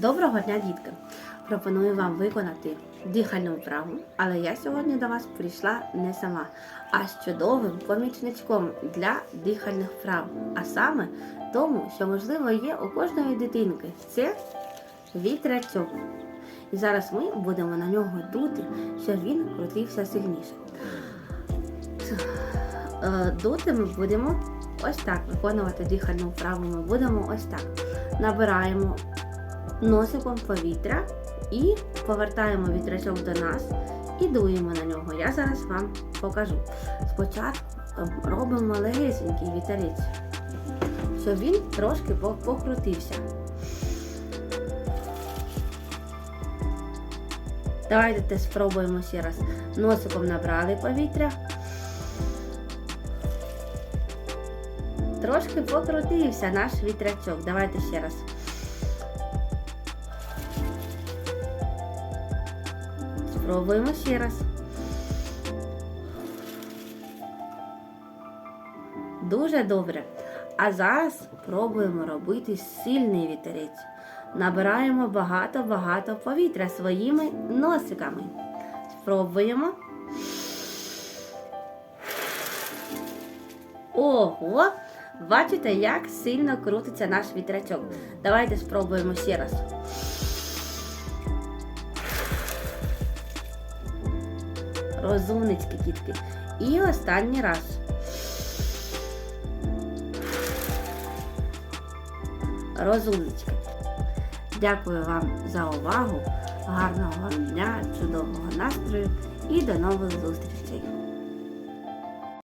Доброго дня, дітки! Пропоную вам виконати дихальну вправу, але я сьогодні до вас прийшла не сама, а з чудовим помічничком для дихальних вправ. А саме тому, що можливо є у кожної дитинки. Це вітрячок. І зараз ми будемо на нього дути, щоб він крутився сильніше. Е, Дути ми будемо ось так виконувати дихальну вправу. Ми будемо ось так. Набираємо носиком повітря і повертаємо вітрячок до нас і дуємо на нього. Я зараз вам покажу. Спочатку е, робимо малесенький вітерець, щоб він трошки покрутився. Давайте те спробуємо ще раз. Носиком набрали повітря. Трошки покрутився наш вітрячок. Давайте ще раз. Спробуємо ще раз. Дуже добре. А зараз пробуємо робити сильний вітерець. Набираємо багато-багато повітря своїми носиками. Спробуємо. Ого! Бачите, як сильно крутиться наш вітрячок. Давайте спробуємо ще раз. Розумнички, дітки. І останній раз. Розумнички. Дякую вам за увагу. Гарного дня, чудового настрою і до нових зустрічей!